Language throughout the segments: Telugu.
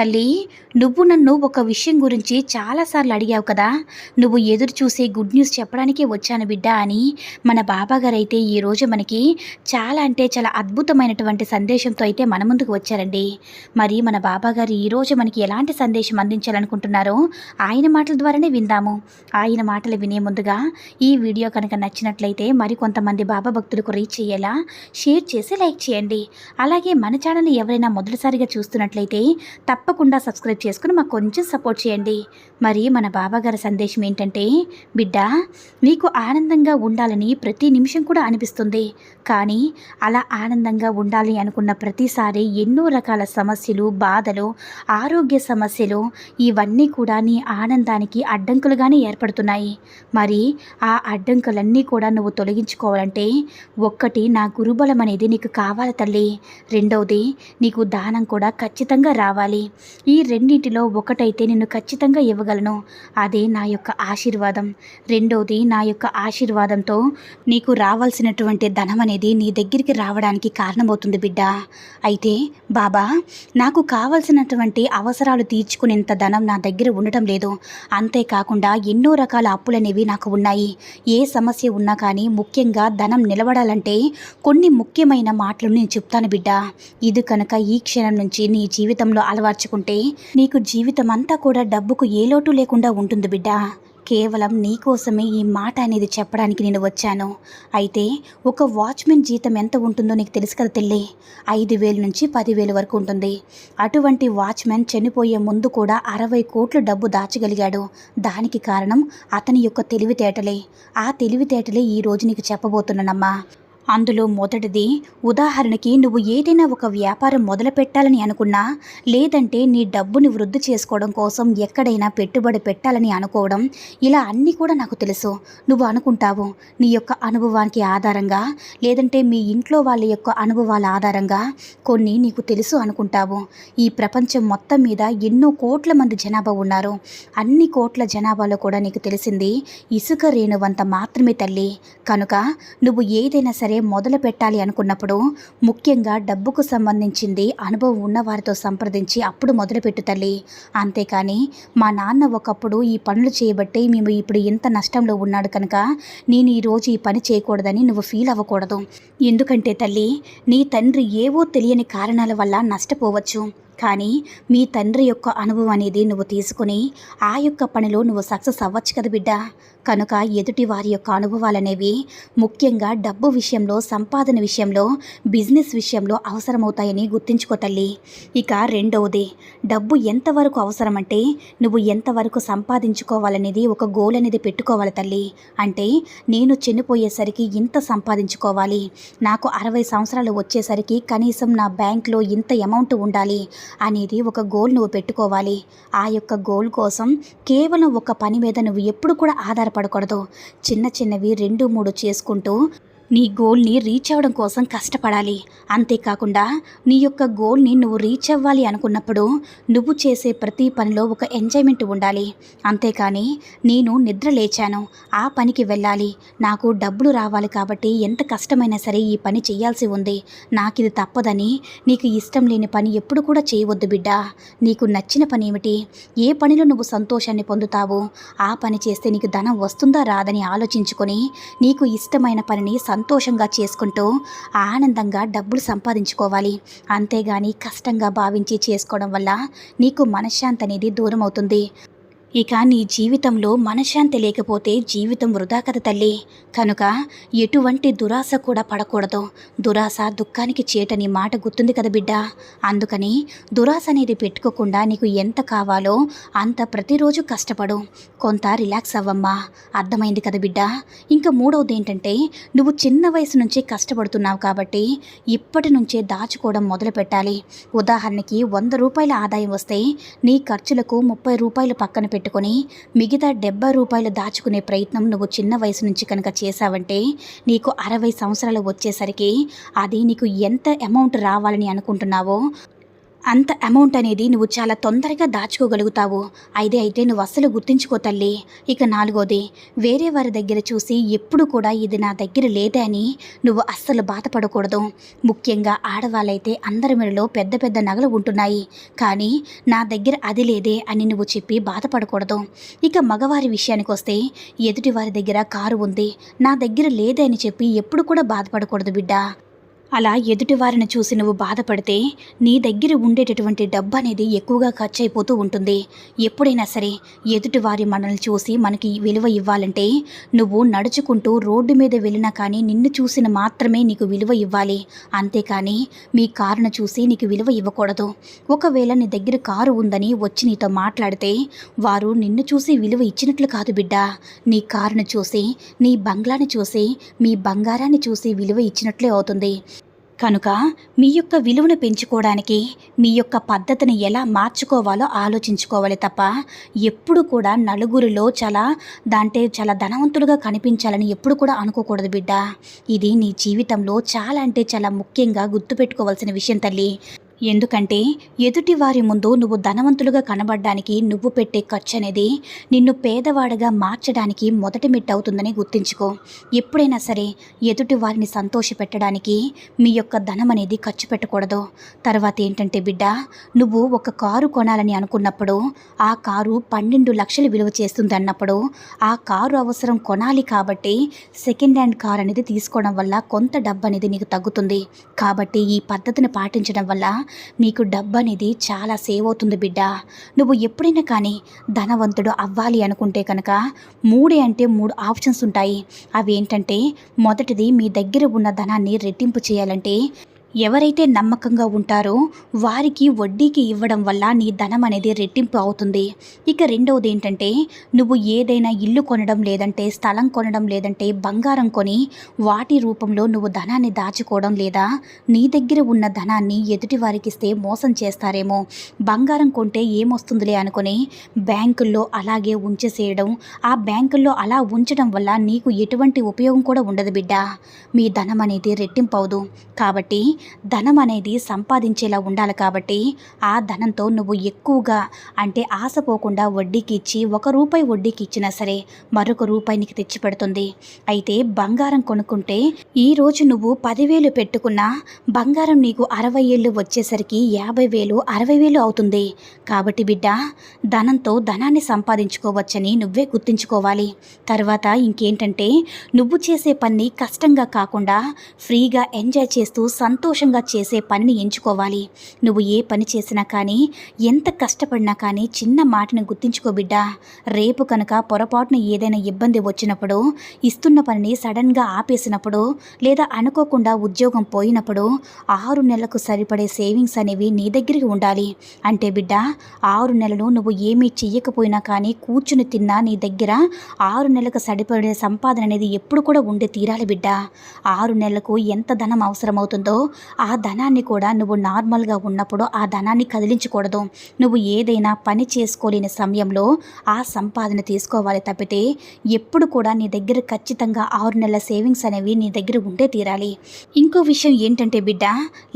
తల్లి నువ్వు నన్ను ఒక విషయం గురించి చాలాసార్లు అడిగావు కదా. నువ్వు ఎదురు చూసే గుడ్ న్యూస్ చెప్పడానికే వచ్చాను బిడ్డ అని. మన బాబాగారు అయితే ఈరోజు మనకి చాలా అంటే చాలా అద్భుతమైనటువంటి సందేశంతో అయితే మన ముందుకు వచ్చారండి. మరి మన బాబాగారు ఈరోజు మనకి ఎలాంటి సందేశం అందించాలనుకుంటున్నారో ఆయన మాటల ద్వారానే విందాము. ఆయన మాటలు వినే ముందుగా ఈ వీడియో కనుక నచ్చినట్లయితే మరి కొంతమంది బాబా భక్తులకు రీచ్ అయ్యేలా షేర్ చేసి లైక్ చేయండి. అలాగే మన ఛానల్ ఎవరైనా మొదటిసారిగా చూస్తున్నట్లయితే తప్పకుండా సబ్స్క్రైబ్ చేసుకుని మాకు కొంచెం సపోర్ట్ చేయండి. మరి మన బాబాగారి సందేశం ఏంటంటే బిడ్డ నీకు ఆనందంగా ఉండాలని ప్రతి నిమిషం కూడా అనిపిస్తుంది. కానీ అలా ఆనందంగా ఉండాలి అనుకున్న ప్రతిసారి ఎన్నో రకాల సమస్యలు బాధలు ఆరోగ్య సమస్యలు ఇవన్నీ కూడా నీ ఆనందానికి అడ్డంకులుగానే ఏర్పడుతున్నాయి. మరి ఆ అడ్డంకులన్నీ కూడా నువ్వు తొలగించుకోవాలంటే ఒక్కటి నా గురుబలం అనేది నీకు కావాలి తల్లి. రెండవది నీకు దానం కూడా ఖచ్చితంగా రావాలి. ఈ రెండింటిలో ఒకటైతే నిన్ను ఖచ్చితంగా ఇవ్వగలను. అదే నా యొక్క ఆశీర్వాదం. రెండోది నా యొక్క ఆశీర్వాదంతో నీకు రావాల్సినటువంటి ధనం అనేది నీ దగ్గరికి రావడానికి కారణమవుతుంది బిడ్డ. అయితే బాబా నాకు కావలసినటువంటి అవసరాలు తీర్చుకునేంత ధనం నా దగ్గర ఉండటం లేదు. అంతేకాకుండా ఎన్నో రకాల అప్పులనేవి నాకు ఉన్నాయి. ఏ సమస్య ఉన్నా కానీ ముఖ్యంగా ధనం నిలబడాలంటే కొన్ని ముఖ్యమైన మాటలు నేను చెప్తాను బిడ్డ. ఇది కనుక ఈ క్షణం నుంచి నీ జీవితంలో అలవర్చుకుంటే నీకు జీవితం అంతా కూడా డబ్బుకు ఏలో లోటు లేకుండా ఉంటుంది బిడ్డ. కేవలం నీకోసమే ఈ మాట అనేది చెప్పడానికి నేను వచ్చాను. అయితే ఒక వాచ్మెన్ జీతం ఎంత ఉంటుందో నీకు తెలుసు కదా తెల్లి. ఐదు వేలు నుంచి పదివేలు వరకు ఉంటుంది. అటువంటి వాచ్మెన్ చనిపోయే ముందు కూడా అరవై కోట్ల డబ్బు దాచగలిగాడు. దానికి కారణం అతని యొక్క తెలివితేటలే. ఆ తెలివితేటలే ఈరోజు నీకు చెప్పబోతున్నానమ్మా. అందులో మొదటిది ఉదాహరణకి నువ్వు ఏదైనా ఒక వ్యాపారం మొదలు పెట్టాలని అనుకున్నా లేదంటే నీ డబ్బుని వృద్ధి చేసుకోవడం కోసం ఎక్కడైనా పెట్టుబడి పెట్టాలని అనుకోవడం ఇలా అన్నీ కూడా నాకు తెలుసు. నువ్వు అనుకుంటావు నీ యొక్క అనుభవానికి ఆధారంగా లేదంటే మీ ఇంట్లో వాళ్ళ యొక్క అనుభవాల ఆధారంగా కొన్ని నీకు తెలుసు అనుకుంటావు. ఈ ప్రపంచం మొత్తం మీద ఎన్నో కోట్ల మంది జనాభా ఉన్నారు. అన్ని కోట్ల జనాభాలో కూడా నీకు తెలిసింది ఇసుక రేణువంత మాత్రమే తల్లి. కనుక నువ్వు ఏదైనా సరే మొదలు పెట్టాలి అనుకున్నప్పుడు ముఖ్యంగా డబ్బుకు సంబంధించింది అనుభవం ఉన్నవారితో సంప్రదించి అప్పుడు మొదలుపెట్టు తల్లి. అంతేకాని మా నాన్న ఒకప్పుడు ఈ పనులు చేయబట్టి మేము ఇప్పుడు ఇంత నష్టంలో ఉన్నాడు కనుక నేను ఈరోజు ఈ పని చేయకూడదని నువ్వు ఫీల్ అవ్వకూడదు. ఎందుకంటే తల్లి నీ తండ్రి ఏవో తెలియని కారణాల వల్ల నష్టపోవచ్చు. కానీ మీ తండ్రి యొక్క అనుభవం అనేది నువ్వు తీసుకుని ఆ యొక్క పనిలో నువ్వు సక్సెస్ అవ్వచ్చు కదా బిడ్డ. కనుక ఎదుటి వారి యొక్క అనుభవాలనేవి ముఖ్యంగా డబ్బు విషయంలో సంపాదన విషయంలో బిజినెస్ విషయంలో అవసరమవుతాయని గుర్తుంచుకో తల్లి. ఇక రెండవది డబ్బు ఎంతవరకు అవసరమంటే నువ్వు ఎంతవరకు సంపాదించుకోవాలనేది ఒక గోల్ అనేది పెట్టుకోవాలి తల్లి. అంటే నేను చనిపోయేసరికి ఇంత సంపాదించుకోవాలి నాకు అరవై సంవత్సరాలు వచ్చేసరికి కనీసం నా బ్యాంక్లో ఇంత అమౌంట్ ఉండాలి అనేది ఒక గోల్ నువ్వు పెట్టుకోవాలి. ఆ యొక్క గోల్ కోసం కేవలం ఒక పని మీద నువ్వు ఎప్పుడు కూడా ఆధారపడకూడదు. చిన్న చిన్నవి రెండు మూడు చేసుకుంటూ నీ గోల్ని రీచ్ అవ్వడం కోసం కష్టపడాలి. అంతేకాకుండా నీ యొక్క గోల్ని నువ్వు రీచ్ అవ్వాలి అనుకున్నప్పుడు నువ్వు చేసే ప్రతి పనిలో ఒక ఎంజాయ్మెంట్ ఉండాలి. అంతేకాని నేను నిద్ర లేచాను. ఆ పనికి వెళ్ళాలి. నాకు డబ్బులు రావాలి కాబట్టి ఎంత కష్టమైనా సరే ఈ పని చేయాల్సి ఉంది. నాకు ఇది తప్పదని నీకు ఇష్టం లేని పని ఎప్పుడు కూడా చేయవద్దు బిడ్డ. నీకు నచ్చిన పని ఏమిటి? ఏ పనిలో నువ్వు సంతోషాన్ని పొందుతావు? ఆ పని చేస్తే నీకు ధనం వస్తుందా రాదని ఆలోచించుకొని నీకు ఇష్టమైన పనిని సంతోషంగా చేసుకుంటూ ఆనందంగా డబ్బులు సంపాదించుకోవాలి. అంతేగాని కష్టంగా భావించి చేసుకోవడం వల్ల నీకు మనశ్శాంతి అనేది దూరం అవుతుంది ఇక నీ జీవితంలో మనశ్శాంతి లేకపోతే జీవితం వృధా కదా తల్లి. కనుక ఎటువంటి దురాశ కూడా పడకూడదు. దురాశ దుఃఖానికి చేటని మాట గుర్తుంది కదా బిడ్డ. అందుకని దురాశ అనేది పెట్టుకోకుండా నీకు ఎంత కావాలో అంత ప్రతిరోజు కష్టపడు. కొంత రిలాక్స్ అవ్వమ్మా. అర్థమైంది కదా బిడ్డ. ఇంకా మూడవది ఏంటంటే నువ్వు చిన్న వయసు నుంచే కష్టపడుతున్నావు కాబట్టి ఇప్పటి నుంచే దాచుకోవడం మొదలు పెట్టాలి. ఉదాహరణకి వంద రూపాయల ఆదాయం వస్తే నీ ఖర్చులకు ముప్పై రూపాయలు పక్కన పెట్టుకొని మిగతా డెబ్బై రూపాయలు దాచుకునే ప్రయత్నం నువ్వు చిన్న వయసు నుంచి కనుక చేశావంటే నీకు అరవై సంవత్సరాలు వచ్చేసరికి అది నీకు ఎంత అమౌంట్ రావాలని అనుకుంటున్నావో అంత అమౌంట్ అనేది నువ్వు చాలా తొందరగా దాచుకోగలుగుతావు. అయితే అయితే నువ్వు అస్సలు గుర్తించుకో తల్లి. ఇక నాలుగోది వేరే వారి దగ్గర చూసి ఎప్పుడు కూడా ఇది నా దగ్గర లేదే అని నువ్వు అస్సలు బాధపడకూడదు. ముఖ్యంగా ఆడవాళ్ళైతే అందరి మెడలో పెద్ద పెద్ద నగలు ఉంటున్నాయి. కానీ నా దగ్గర అది లేదే అని నువ్వు చెప్పి బాధపడకూడదు. ఇక మగవారి విషయానికి వస్తే ఎదుటి వారి దగ్గర కారు ఉంది. నా దగ్గర లేదే అని చెప్పి ఎప్పుడు కూడా బాధపడకూడదు బిడ్డ. అలా ఎదుటివారిని చూసి నువ్వు బాధపడితే నీ దగ్గర ఉండేటటువంటి డబ్బు అనేది ఎక్కువగా ఖర్చు అయిపోతూ ఉంటుంది. ఎప్పుడైనా సరే ఎదుటివారి మనల్ని చూసి మనకి విలువ ఇవ్వాలంటే నువ్వు నడుచుకుంటూ రోడ్డు మీద వెళ్ళినా కానీ నిన్ను చూసిన మాత్రమే నీకు విలువ ఇవ్వాలి. అంతేకాని మీ కారును చూసి నీకు విలువ ఇవ్వకూడదు. ఒకవేళ నీ దగ్గర కారు ఉందని వచ్చి నీతో మాట్లాడితే వారు నిన్ను చూసి విలువ ఇచ్చినట్లు కాదు బిడ్డ. నీ కారును చూసి నీ బంగ్లాని చూసి మీ బంగారాన్ని చూసి విలువ ఇచ్చినట్లే అవుతుంది. కనుక మీ యొక్క విలువను పెంచుకోవడానికి మీ యొక్క పద్ధతిని ఎలా మార్చుకోవాలో ఆలోచించుకోవాలి తప్ప ఎప్పుడు కూడా నలుగురిలో చాలా దాంటే చాలా ధనవంతులుగా కనిపించాలని ఎప్పుడు కూడా అనుకోకూడదు బిడ్డ. ఇది నీ జీవితంలో చాలా అంటే చాలా ముఖ్యంగా గుర్తుపెట్టుకోవాల్సిన విషయం తల్లి. ఎందుకంటే ఎదుటి వారి ముందు నువ్వు ధనవంతులుగా కనబడడానికి నువ్వు పెట్టే ఖర్చు అనేది నిన్ను పేదవాడిగా మార్చడానికి మొదటి మెట్టు అవుతుందని గుర్తుంచుకో. ఎప్పుడైనా సరే ఎదుటి వారిని సంతోషపెట్టడానికి మీ యొక్క ధనం అనేది ఖర్చు పెట్టకూడదు. తర్వాత ఏంటంటే బిడ్డ నువ్వు ఒక కారు కొనాలని అనుకున్నప్పుడు ఆ కారు పన్నెండు లక్షలు విలువ చేస్తుంది అన్నప్పుడు ఆ కారు అవసరం కొనాలి కాబట్టి సెకండ్ హ్యాండ్ కార్ అనేది తీసుకోవడం వల్ల కొంత డబ్బు అనేది నీకు తగ్గుతుంది. కాబట్టి ఈ పద్ధతిని పాటించడం వల్ల నీకు డబ్బు అనేది చాలా సేవ్ అవుతుంది బిడ్డ. నువ్వు ఎప్పుడైనా కానీ ధనవంతుడు అవ్వాలి అనుకుంటే కనుక మూడే అంటే మూడు ఆప్షన్స్ ఉంటాయి. అవి ఏంటంటే మొదటిది మీ దగ్గర ఉన్న ధనాన్ని రెట్టింపు చేయాలంటే ఎవరైతే నమ్మకంగా ఉంటారో వారికి వడ్డీకి ఇవ్వడం వల్ల నీ ధనం అనేది రెట్టింపు అవుతుంది. ఇక రెండవది ఏంటంటే నువ్వు ఏదైనా ఇల్లు కొనడం లేదంటే స్థలం కొనడం లేదంటే బంగారం కొని వాటి రూపంలో నువ్వు ధనాన్ని దాచుకోవడం లేదా నీ దగ్గర ఉన్న ధనాన్ని ఎదుటి వారికి ఇస్తే మోసం చేస్తారేమో. బంగారం కొంటే ఏమొస్తుందిలే అనుకుని బ్యాంకుల్లో అలాగే ఉంచేసేయడం ఆ బ్యాంకుల్లో అలా ఉంచడం వల్ల నీకు ఎటువంటి ఉపయోగం కూడా ఉండదు బిడ్డ. మీ ధనం అనేది రెట్టింపు అవదు కాబట్టి ధనం అనేది సంపాదించేలా ఉండాలి కాబట్టి ఆ ధనంతో నువ్వు ఎక్కువగా అంటే ఆశపోకుండా వడ్డీకి ఇచ్చి ఒక రూపాయి వడ్డీకి ఇచ్చినా సరే మరొక రూపాయి నీకు తెచ్చి పెడుతుంది అయితే బంగారం కొనుక్కుంటే ఈరోజు నువ్వు పదివేలు పెట్టుకున్నా బంగారం నీకు అరవై ఏళ్ళు వచ్చేసరికి యాభై వేలు అరవై వేలు అవుతుంది. కాబట్టి బిడ్డ ధనంతో ధనాన్ని సంపాదించుకోవచ్చని నువ్వే గుర్తుంచుకోవాలి. తర్వాత ఇంకేంటంటే నువ్వు చేసే పని కష్టంగా కాకుండా ఫ్రీగా ఎంజాయ్ చేస్తూ సంతోషంగా సంతోషంగా చేసే పనిని ఎంచుకోవాలి. నువ్వు ఏ పని చేసినా కానీ ఎంత కష్టపడినా కానీ చిన్న మాటను గుర్తుంచుకో బిడ్డ. రేపు కనుక పొరపాటున ఏదైనా ఇబ్బంది వచ్చినప్పుడు ఇస్తున్న పనిని సడన్గా ఆపేసినప్పుడు లేదా అనుకోకుండా ఉద్యోగం పోయినప్పుడు ఆరు నెలలకు సరిపడే సేవింగ్స్ అనేవి నీ దగ్గరికి ఉండాలి. అంటే బిడ్డ ఆరు నెలలు నువ్వు ఏమీ చెయ్యకపోయినా కానీ కూర్చుని తిన్నా నీ దగ్గర ఆరు నెలలకు సరిపడే సంపాదన అనేది ఎప్పుడు కూడా ఉండి తీరాలి బిడ్డ. ఆరు నెలలకు ఎంత ధనం అవసరమవుతుందో ఆ ధనాన్ని కూడా నువ్వు నార్మల్గా ఉన్నప్పుడు ఆ ధనాన్ని కదిలించకూడదు. నువ్వు ఏదైనా పని చేసుకోలేని సమయంలో ఆ సంపాదన తీసుకోవాలి తప్పితే ఎప్పుడు కూడా నీ దగ్గర ఖచ్చితంగా ఆరు నెలల సేవింగ్స్ అనేవి నీ దగ్గర ఉండే తీరాలి. ఇంకో విషయం ఏంటంటే బిడ్డ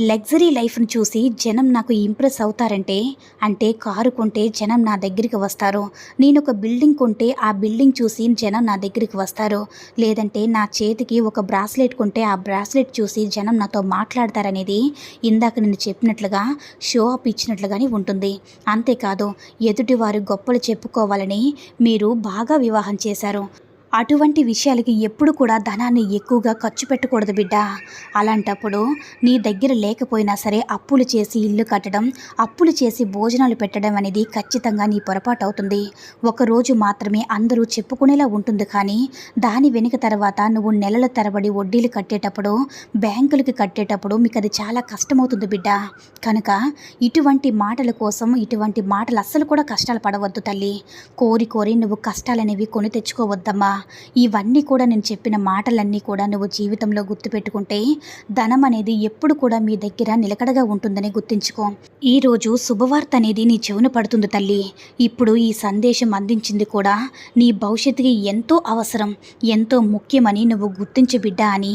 లగ్జరీ లైఫ్ను చూసి జనం నాకు ఇంప్రెస్ అవుతారంటే అంటే కారు కొంటే జనం నా దగ్గరికి వస్తారు. నేను ఒక బిల్డింగ్ కొంటే ఆ బిల్డింగ్ చూసి జనం నా దగ్గరికి వస్తారు. లేదంటే నా చేతికి ఒక బ్రాస్లెట్ కొంటే ఆ బ్రాస్లెట్ చూసి జనం నాతో మాట్లాడతారనేది ఇందాక నేను చెప్పినట్లుగా షో అప్ ఇచ్చినట్లుగానే ఉంటుంది. అంతేకాదు ఎదుటివారు గొప్పలు చెప్పుకోవాలని మీరు బాగా వివాహం చేశారు. అటువంటి విషయాలకి ఎప్పుడు కూడా ధనాన్ని ఎక్కువగా ఖర్చు పెట్టకూడదు బిడ్డ. అలాంటప్పుడు నీ దగ్గర లేకపోయినా సరే అప్పులు చేసి ఇల్లు కట్టడం అప్పులు చేసి భోజనాలు పెట్టడం అనేది ఖచ్చితంగా నీ పొరపాటు అవుతుంది ఒకరోజు మాత్రమే అందరూ చెప్పుకునేలా ఉంటుంది కానీ దాని వెనుక తర్వాత నువ్వు నెలల తరబడి వడ్డీలు కట్టేటప్పుడు బ్యాంకులకి కట్టేటప్పుడు మీకు అది చాలా కష్టమవుతుంది బిడ్డ. కనుక ఇటువంటి మాటల కోసం ఇటువంటి మాటలు అస్సలు కూడా కష్టాలు పడవద్దు తల్లి. కోరి కోరి నువ్వు కష్టాలనేవి కొని తెచ్చుకోవద్దమ్మా. ఇవన్నీ కూడా నేను చెప్పిన మాటలన్నీ కూడా నువ్వు జీవితంలో గుర్తుపెట్టుకుంటే ధనం అనేది ఎప్పుడు కూడా మీ దగ్గర నిలకడగా ఉంటుందని గుర్తుంచుకో. ఈరోజు శుభవార్త అనేది నీ చెవున పడుతుంది తల్లి. ఇప్పుడు ఈ సందేశం అందించింది కూడా నీ భవిష్యత్తుకి ఎంతో అవసరం ఎంతో ముఖ్యమని నువ్వు గుర్తించు బిడ్డ అని